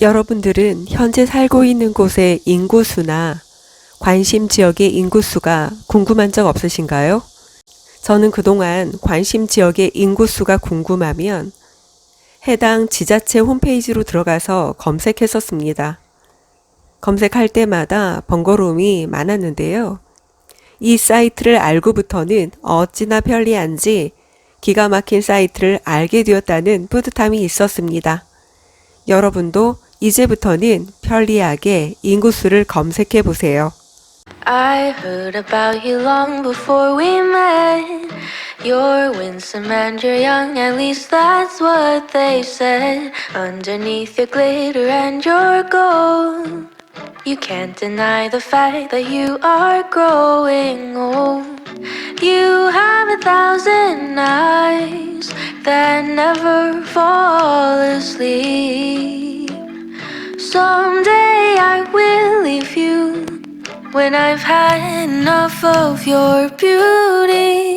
여러분들은 현재 살고 있는 곳의 인구수나 관심 지역의 인구수가 궁금한 적 없으신가요? 저는 그동안 관심 지역의 인구수가 궁금하면 해당 지자체 홈페이지로 들어가서 검색했었습니다. 검색할 때마다 번거로움이 많았는데요. 이 사이트를 알고부터는 어찌나 편리한지 기가 막힌 사이트를 알게 되었다는 뿌듯함이 있었습니다. 여러분도 이제부터는 편리하게 인구수를 검색해 보세요. I heard about you long before we met. You're winsome and you're young, at least that's what they said. Underneath your glitter and your gold, you can't deny the fact that you are growing old. You have a thousand eyes that never fall asleep. Someday I will leave you when I've had enough of your beauty.